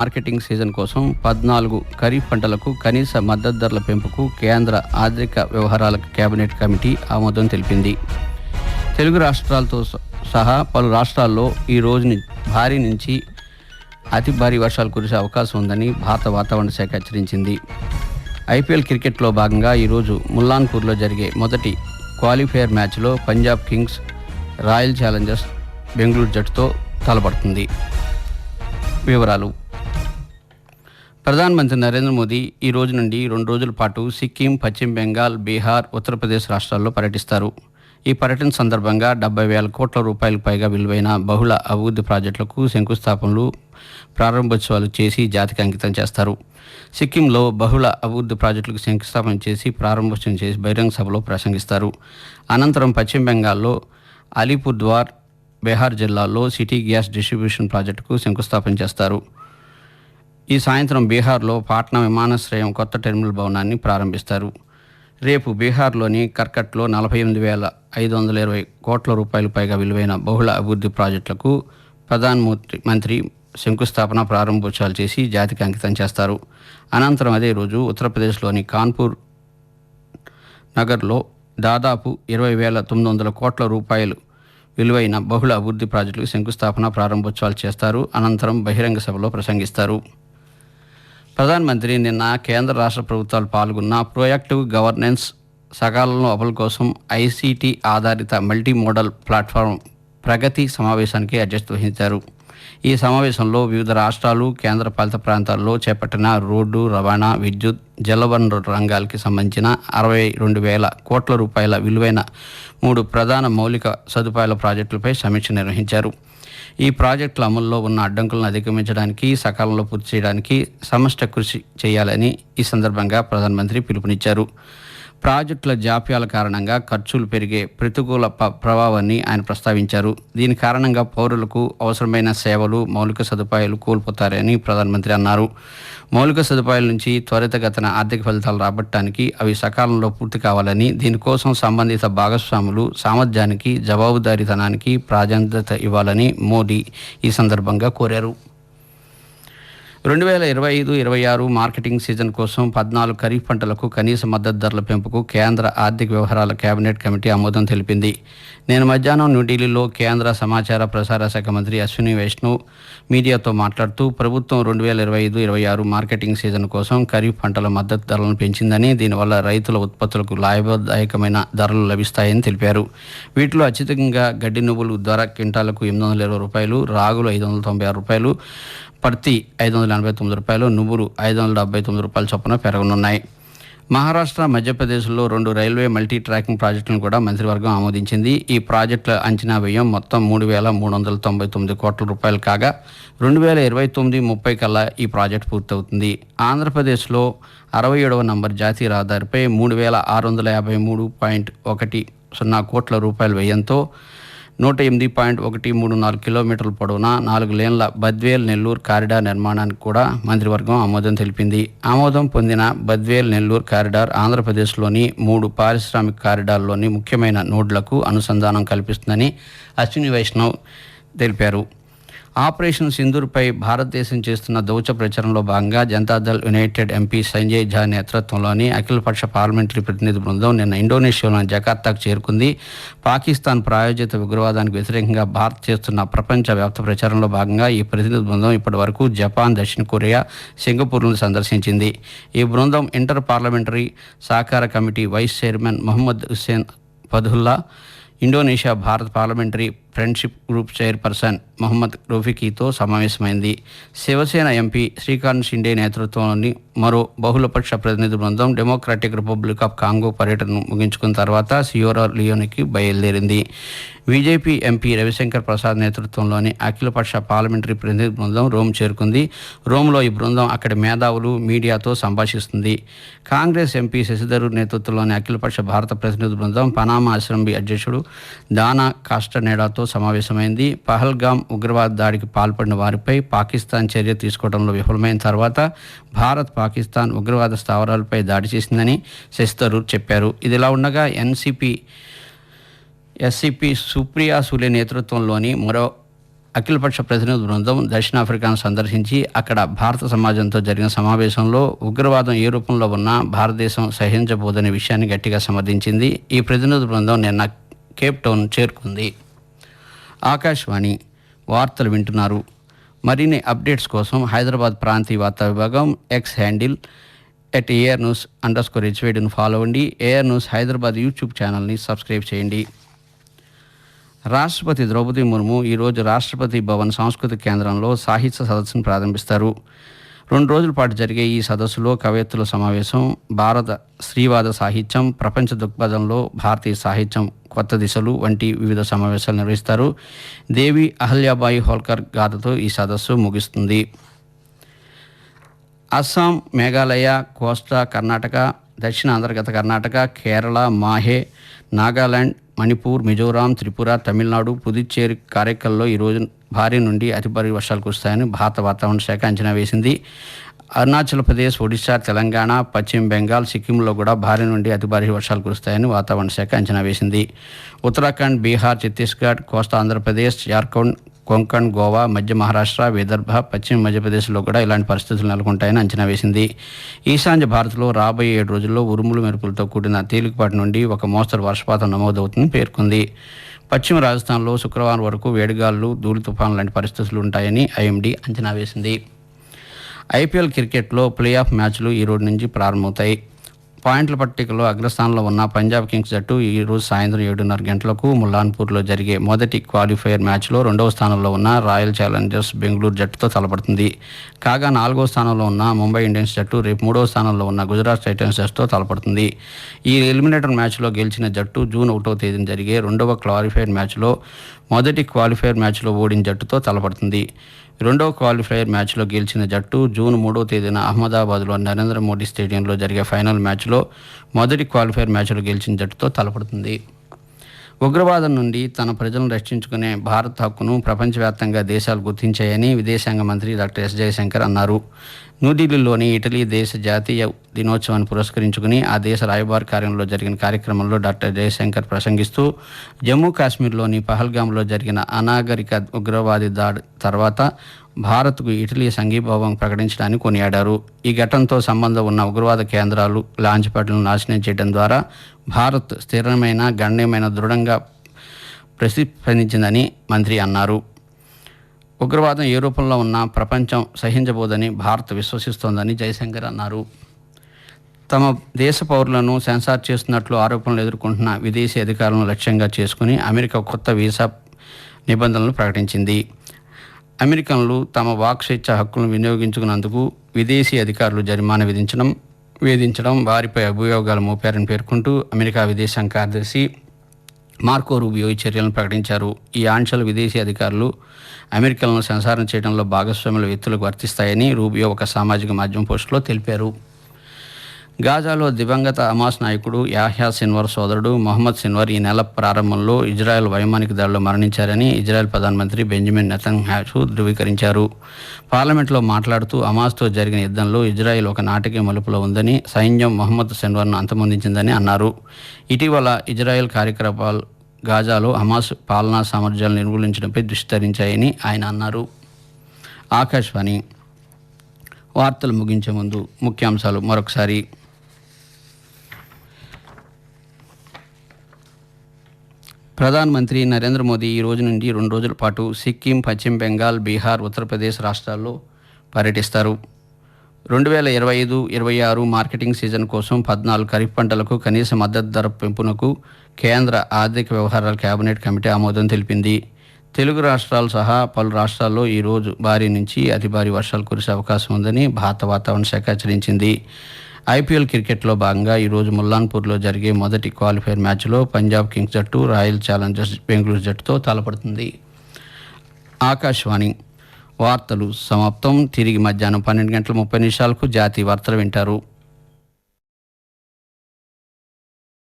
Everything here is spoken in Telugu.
మార్కెటింగ్ సీజన్ కోసం పద్నాలుగు ఖరీఫ్ పంటలకు కనీస మద్దతు ధరల పెంపుకు కేంద్ర ఆర్థిక వ్యవహారాల కేబినెట్ కమిటీ ఆమోదం తెలిపింది. తెలుగు రాష్ట్రాలతో సహా పలు రాష్ట్రాల్లో ఈ రోజు భారీ నుంచి అతి భారీ వర్షాలు కురిసే అవకాశం ఉందని భారత వాతావరణ శాఖ హెచ్చరించింది. ఐపీఎల్ క్రికెట్లో భాగంగా ఈరోజు ముల్లాన్పూర్లో జరిగే మొదటి క్వాలిఫైయర్ మ్యాచ్లో Punjab Kings Royal Challengers Bengaluru జట్టుతో తలపడుతుంది. వివరాలు ప్రధానమంత్రి నరేంద్ర మోదీ ఈ రోజు నుండి రెండు రోజుల పాటు సిక్కిం పశ్చిమ బెంగాల్ బీహార్ ఉత్తరప్రదేశ్ రాష్ట్రాల్లో పర్యటిస్తారు. ఈ పర్యటన సందర్భంగా డెబ్బై వేల కోట్ల రూపాయలకు పైగా విలువైన బహుళ అభివృద్ధి ప్రాజెక్టులకు శంకుస్థాపనలు ప్రారంభోత్సవాలు చేసి జాతికి అంకితం చేస్తారు. సిక్కింలో బహుళ అభివృద్ధి ప్రాజెక్టులకు శంకుస్థాపన చేసి ప్రారంభోత్సవం చేసి బహిరంగ సభలో ప్రసంగిస్తారు. అనంతరం పశ్చిమ బెంగాల్లో అలీపుర్ద్వార్ బీహార్ జిల్లాలో సిటీ గ్యాస్ డిస్ట్రిబ్యూషన్ ప్రాజెక్టుకు శంకుస్థాపన చేస్తారు. ఈ సాయంత్రం బీహార్లో పాట్నా విమానాశ్రయం కొత్త టెర్మినల్ భవనాన్ని ప్రారంభిస్తారు. రేపు బీహార్లోని కర్కట్లో నలభై ఎనిమిది వేల ఐదు వందల ఇరవై కోట్ల రూపాయలు పైగా విలువైన బహుళ అభివృద్ధి ప్రాజెక్టులకు ప్రధాన మంత్రి శంకుస్థాపన ప్రారంభోత్సవాలు చేసి జాతికి అంకితం చేస్తారు. అనంతరం అదే రోజు ఉత్తరప్రదేశ్లోని కాన్పూర్ నగర్లో దాదాపు ఇరవై వేల తొమ్మిది వందల కోట్ల రూపాయలు విలువైన బహుళ అభివృద్ధి ప్రాజెక్టులకు శంకుస్థాపన ప్రారంభోత్సవాలు చేస్తారు. అనంతరం బహిరంగ సభలో ప్రసంగిస్తారు. ప్రధానమంత్రి నిన్న కేంద్ర రాష్ట్ర ప్రభుత్వాలు పాల్గొన్న ప్రోయాక్టివ్ గవర్నెన్స్ సకాలంలో అమలు కోసం ఐసీటీ ఆధారిత మల్టీ మోడల్ ప్లాట్ఫామ్ ప్రగతి సమావేశానికి అధ్యక్షత వహించారు. ఈ సమావేశంలో వివిధ రాష్ట్రాలు కేంద్రపాలిత ప్రాంతాల్లో చేపట్టిన రోడ్డు రవాణా విద్యుత్ జలవనరు రంగాలకి సంబంధించిన అరవై రెండు వేల కోట్ల రూపాయల విలువైన మూడు ప్రధాన మౌలిక సదుపాయాల ప్రాజెక్టులపై సమీక్ష నిర్వహించారు. ఈ ప్రాజెక్టుల అమల్లో ఉన్న అడ్డంకులను అధిగమించడానికి సకాలంలో పూర్తి చేయడానికి సమష్ట కృషి చేయాలని ఈ సందర్భంగా ప్రధానమంత్రి పిలుపునిచ్చారు. ప్రాజెక్టుల జాప్యాల కారణంగా ఖర్చులు పెరిగే ప్రతికూల ప- ప్రభావాన్ని ఆయన ప్రస్తావించారు. దీని కారణంగా పౌరులకు అవసరమైన సేవలు మౌలిక సదుపాయాలు కోల్పోతారని ప్రధానమంత్రి అన్నారు. మౌలిక సదుపాయాల నుంచి త్వరితగతన ఆర్థిక ఫలితాలు రాబట్టడానికి అవి సకాలంలో పూర్తి కావాలని దీనికోసం సంబంధిత భాగస్వాములు సామర్థ్యానికి జవాబుదారీతనానికి ప్రాధాన్యత ఇవ్వాలని మోడీ ఈ సందర్భంగా కోరారు. రెండు వేల ఇరవై ఐదు ఇరవై ఆరు మార్కెటింగ్ సీజన్ కోసం పద్నాలుగు ఖరీఫ్ పంటలకు కనీస మద్దతు ధరల పెంపుకు కేంద్ర ఆర్థిక వ్యవహారాల కేబినెట్ కమిటీ ఆమోదం తెలిపింది. నేను మధ్యాహ్నం న్యూఢిల్లీలో కేంద్ర సమాచార ప్రసార శాఖ మంత్రి అశ్విని వైష్ణవ్ మీడియాతో మాట్లాడుతూ ప్రభుత్వం రెండు వేల ఇరవై ఐదు ఇరవై ఆరు మార్కెటింగ్ సీజన్ కోసం ఖరీఫ్ పంటల మద్దతు ధరలను పెంచిందని దీనివల్ల రైతుల ఉత్పత్తులకు లాభదాయకమైన ధరలు లభిస్తాయని తెలిపారు. వీటిలో అత్యధికంగా గడ్డి నువ్వులు ధర క్వింటాలకు ఎనిమిది వందల ఇరవై రూపాయలు రాగులు ఐదు వందల తొంభై ఆరు రూపాయలు పత్తి ఐదు వందల ఎనభై తొమ్మిది రూపాయలు నువ్వులు ఐదు వందల డెబ్బై తొమ్మిది రూపాయల చొప్పున పెరగనున్నాయి. మహారాష్ట్ర మధ్యప్రదేశ్లో రెండు రైల్వే మల్టీ ట్రాకింగ్ ప్రాజెక్టులను కూడా మంత్రివర్గం ఆమోదించింది. ఈ ప్రాజెక్టుల అంచనా వ్యయం మొత్తం మూడు వేల మూడు వందల తొంభై తొమ్మిది కోట్ల రూపాయలు కాగా రెండు వేల ఇరవై తొమ్మిది ముప్పై కల్లా ఈ ప్రాజెక్ట్ పూర్తవుతుంది. ఆంధ్రప్రదేశ్లో అరవై ఏడవ నంబర్ జాతీయ రహదారిపై మూడు వేల ఆరు వందల యాభై మూడు పాయింట్ ఒకటి సున్నా కోట్ల రూపాయల వ్యయంతో నూట ఎనిమిది పాయింట్ ఒకటి మూడు నాలుగు కిలోమీటర్ల పొడవున నాలుగు లేన్ల బద్వేల్ నెల్లూరు కారిడార్ నిర్మాణానికి కూడా మంత్రివర్గం ఆమోదం తెలిపింది. ఆమోదం పొందిన బద్వేల్ నెల్లూరు కారిడార్ ఆంధ్రప్రదేశ్లోని మూడు పారిశ్రామిక కారిడార్లోని ముఖ్యమైన నోడ్లకు అనుసంధానం కల్పిస్తుందని అశ్విని వైష్ణవ్ తెలిపారు. ఆపరేషన్ సింధూర్పై భారతదేశం చేస్తున్న దౌచ ప్రచారంలో భాగంగా జనతాదళ్ యునైటెడ్ ఎంపీ సంజయ్ ఝా నేతృత్వంలోని అఖిలపక్ష పార్లమెంటరీ ప్రతినిధి బృందం నిన్న ఇండోనేషియాలోని జకార్తాకు చేరుకుంది. పాకిస్తాన్ ప్రాయోజిత ఉగ్రవాదానికి వ్యతిరేకంగా భారత్ చేస్తున్న ప్రపంచవ్యాప్త ప్రచారంలో భాగంగా ఈ ప్రతినిధి బృందం ఇప్పటి వరకు జపాన్ దక్షిణ కొరియా సింగపూర్ను సందర్శించింది. ఈ బృందం ఇంటర్ పార్లమెంటరీ సహకార committee vice chairman Mohammad Hussein Fadlullah Indonesia Bharat parliamentary friendship group chairperson Mohammad రఫీకీతో సమావేశమైంది. శివసేన ఎంపీ శ్రీకాంత్ షిండే నేతృత్వంలోని మరో బహుళపక్ష ప్రతినిధి బృందం డెమోక్రాటిక్ రిపబ్లిక్ ఆఫ్ కాంగో పర్యటనను ముగించుకున్న తర్వాత సియోరా లియోనికి బయలుదేరింది. బీజేపీ ఎంపీ రవిశంకర్ ప్రసాద్ నేతృత్వంలోని అఖిలపక్ష పార్లమెంటరీ ప్రతినిధి బృందం రోమ్ చేరుకుంది. రోమ్లో ఈ బృందం అక్కడి మేధావులు మీడియాతో సంభాషిస్తుంది. కాంగ్రెస్ ఎంపీ శశిధరూర్ నేతృత్వంలోని అఖిలపక్ష భారత ప్రతినిధి బృందం పనామా అసెంబ్లీ అధ్యక్షుడు దానా కాస్టనేడాతో సమావేశమైంది. పహల్గామ్ ఉగ్రవాద దాడికి పాల్పడిన వారిపై పాకిస్తాన్ చర్య తీసుకోవడంలో విఫలమైన తర్వాత భారత్ పాకిస్తాన్ ఉగ్రవాద స్థావరాలపై దాడి చేసిందని శశిధరూర్ చెప్పారు. ఇదిలా ఉండగా ఎన్సిపి ఎస్సిపి సుప్రియా సూలే నేతృత్వంలోని మరో అఖిలపక్ష ప్రతినిధి బృందం దక్షిణాఫ్రికాను సందర్శించి అక్కడ భారత సమాజంతో జరిగిన సమావేశంలో ఉగ్రవాదం ఏ రూపంలో ఉన్నా భారతదేశం సహించబోదనే విషయాన్ని గట్టిగా సమర్థించింది. ఈ ప్రతినిధి బృందం నిన్న కేప్ టౌన్ చేరుకుంది. ఆకాశవాణి వార్తలు వింటున్నారు. మరిన్ని అప్డేట్స్ కోసం హైదరాబాద్ ప్రాంతీయ వార్తా విభాగం X handle at AR news underscore హెచ్వేడిని follow అవ్వండి. ఏఆర్ న్యూస్ హైదరాబాద్ యూట్యూబ్ ఛానల్ని సబ్స్క్రైబ్ చేయండి. రాష్ట్రపతి ద్రౌపది ముర్ము ఈరోజు రాష్ట్రపతి భవన్ సాంస్కృతిక కేంద్రంలో సాహిత్య సదస్సును ప్రారంభిస్తారు. రెండు రోజుల పాటు జరిగే ఈ సదస్సులో కవయిత్రుల సమావేశం భారత స్త్రీవాద సాహిత్యం ప్రపంచ దృక్పథంలో భారతీయ సాహిత్యం కొత్త దిశలు వంటి వివిధ సమావేశాలు నిర్వహిస్తారు. దేవి అహల్యాబాయి హోల్కర్ గాథతో ఈ సదస్సు ముగుస్తుంది. అస్సాం మేఘాలయ కోస్టా కర్ణాటక దక్షిణ అంతర్గత కర్ణాటక కేరళ మాహే నాగాలాండ్ మణిపూర్ మిజోరాం త్రిపుర తమిళనాడు పుదుచ్చేరి కార్యక్రమంలో ఈరోజు భారీ నుండి అతి భారీ వర్షాలు కురుస్తాయని భారత వాతావరణ శాఖ అంచనా వేసింది. అరుణాచల్ ప్రదేశ్ ఒడిశా తెలంగాణ పశ్చిమ బెంగాల్ సిక్కింలో కూడా భారీ నుండి అతి భారీ వర్షాలు కురుస్తాయని వాతావరణ శాఖ అంచనా వేసింది. ఉత్తరాఖండ్ బీహార్ ఛత్తీస్గఢ్ కోస్తా ఆంధ్రప్రదేశ్ జార్ఖండ్ కొంకణ్ గోవా మధ్య మహారాష్ట్ర విదర్భ పశ్చిమ మధ్యప్రదేశ్లో కూడా ఇలాంటి పరిస్థితులు నెలకొంటాయని అంచనా వేసింది. ఈశాన్య భారత్లో రాబోయే ఏడు రోజుల్లో ఉరుములు మెరుపులతో కూడిన తేలికపాటి నుండి ఒక మోస్తరు వర్షపాతం నమోదవుతుందని పేర్కొంది. పశ్చిమ రాజస్థాన్లో శుక్రవారం వరకు వేడిగాలు ధూళి తుఫాను లాంటి పరిస్థితులు ఉంటాయని ఐఎండీ అంచనా వేసింది. ఐపీఎల్ క్రికెట్లో ప్లే ఆఫ్ మ్యాచ్లు ఈ రోజు నుంచి ప్రారంభమవుతాయి. పాయింట్ల పట్టికలో అగ్రస్థానంలో ఉన్న పంజాబ్ కింగ్స్ జట్టు ఈ రోజు సాయంత్రం ఏడున్నర గంటలకు ముల్లాన్పూర్లో జరిగే మొదటి క్వాలిఫైయర్ మ్యాచ్లో రెండవ స్థానంలో ఉన్న రాయల్ ఛాలెంజర్స్ బెంగళూరు జట్టుతో తలపడుతుంది. కాగా నాలుగో స్థానంలో ఉన్న ముంబై ఇండియన్స్ జట్టు రేపు మూడవ స్థానంలో ఉన్న గుజరాత్ టైటన్స్ జట్టుతో తలపడుతుంది. ఈ ఎలిమినేటర్ మ్యాచ్లో గెలిచిన జట్టు జూన్ ఒకటో తేదీన జరిగే రెండవ క్వాలిఫైయర్ మ్యాచ్లో మొదటి క్వాలిఫైయర్ మ్యాచ్లో ఓడిన జట్టుతో తలపడుతుంది. రెండవ క్వాలిఫైయర్ మ్యాచ్లో గెలిచిన జట్టు జూన్ మూడో తేదీన అహ్మదాబాద్లో నరేంద్ర మోడీ స్టేడియంలో జరిగే ఫైనల్ మ్యాచ్లో మొదటి క్వాలిఫైర్ మ్యాచ్లో గెలిచిన జట్టుతో తలపడుతుంది. ఉగ్రవాదం నుండి తన ప్రజలను రక్షించుకునే భారత్ హక్కును ప్రపంచవ్యాప్తంగా దేశాలు గుర్తించాయని విదేశాంగ మంత్రి డాక్టర్ ఎస్ జయశంకర్ అన్నారు. న్యూఢిల్లీలోని ఇటలీ దేశ జాతీయ దినోత్సవాన్ని పురస్కరించుకుని ఆ దేశ రాయబార్ కార్యంలో జరిగిన కార్యక్రమంలో డాక్టర్ జయశంకర్ ప్రసంగిస్తూ జమ్మూ కాశ్మీర్లోని పహల్గాంలో జరిగిన అనాగరిక ఉగ్రవాది దాడి తర్వాత భారత్కు ఇటలీ సంఘీభావం ప్రకటించడాన్ని కొనియాడారు. ఈ ఘటనతో సంబంధం ఉన్న ఉగ్రవాద కేంద్రాలు లాంచ్ ప్యాడ్లను నాశనం చేయడం ద్వారా భారత్ స్థిరమైన గణనీయమైన దృఢంగా ప్రతిస్పందించిందని మంత్రి అన్నారు. ఉగ్రవాదం ఏ రూపంలో ఉన్నా ప్రపంచం సహించబోదని భారత్ విశ్వసిస్తోందని జయశంకర్ అన్నారు. తమ దేశ పౌరులను సెన్సార్ చేస్తున్నట్లు ఆరోపణలు ఎదుర్కొంటున్న విదేశీ అధికారులను లక్ష్యంగా చేసుకుని అమెరికా కొత్త వీసా నిబంధనలు ప్రకటించింది. అమెరికన్లు తమ వాక్ స్వేచ్ఛ హక్కులను వినియోగించుకున్నందుకు విదేశీ అధికారులు జరిమానా విధించడం వేధించడం వారిపై అభియోగాలు మోపారని పేర్కొంటూ అమెరికా విదేశాంగ కార్యదర్శి మార్కో రూబియో ఈ చర్యలను ప్రకటించారు. ఈ ఆంక్షలు విదేశీ అధికారులు అమెరికలను సంసారం చేయడంలో భాగస్వాముల వ్యక్తులకు వర్తిస్తాయని రూబియో ఒక సామాజిక మాధ్యమ పోస్టులో తెలిపారు. గాజాలో దివంగత హమాస్ నాయకుడు యాహ్యా సిన్వర్ సోదరుడు మొహమ్మద్ సిన్వర్ ఈ నెల ప్రారంభంలో ఇజ్రాయెల్ వైమానిక దాడిలో మరణించారని ఇజ్రాయెల్ ప్రధానమంత్రి బెంజమిన్ నెతన్యాహు ధృవీకరించారు. పార్లమెంట్లో మాట్లాడుతూ అమాస్తో జరిగిన యుద్ధంలో ఇజ్రాయెల్ ఒక నాటకీయ మలుపులో ఉందని సైన్యం మొహమ్మద్ సిన్వర్ను అంతమొందించిందని అన్నారు. ఇటీవల ఇజ్రాయెల్ కార్యకలాపాలు గాజాలో హమాస్ పాలనా సామర్థ్యాలను నిర్మూలించడంపై దుష్కరించాయని ఆయన అన్నారు. ఆకాశవాణి వార్తలు ముగించే ముందు ముఖ్యాంశాలు మరొకసారి. ప్రధానమంత్రి నరేంద్ర మోదీ ఈ రోజు నుండి రెండు రోజుల పాటు సిక్కిం పశ్చిమ బెంగాల్ బీహార్ ఉత్తరప్రదేశ్ రాష్ట్రాల్లో పర్యటిస్తారు. రెండు వేల ఇరవై ఐదు ఇరవై ఆరు మార్కెటింగ్ సీజన్ కోసం పద్నాలుగు ఖరీఫ్ పంటలకు కనీస మద్దతు ధర పెంపునకు కేంద్ర ఆర్థిక వ్యవహారాల కేబినెట్ కమిటీ ఆమోదం తెలిపింది. తెలుగు రాష్ట్రాలు సహా పలు రాష్ట్రాల్లో ఈ రోజు భారీ నుంచి అతి భారీ వర్షాలు కురిసే అవకాశం ఉందని భారత వాతావరణ శాఖ హెచ్చరించింది. ఐపీఎల్ క్రికెట్లో భాగంగా ఈరోజు ముల్లాన్పూర్లో జరిగే మొదటి క్వాలిఫైర్ మ్యాచ్లో పంజాబ్ కింగ్స్ జట్టు రాయల్ ఛాలెంజర్స్ బెంగళూరు జట్టుతో తలపడుతుంది. ఆకాశవాణి వార్తలు సమాప్తం. తిరిగి మధ్యాహ్నం పన్నెండు గంటల ముప్పై నిమిషాలకు జాతీయ వార్తలు వింటారు.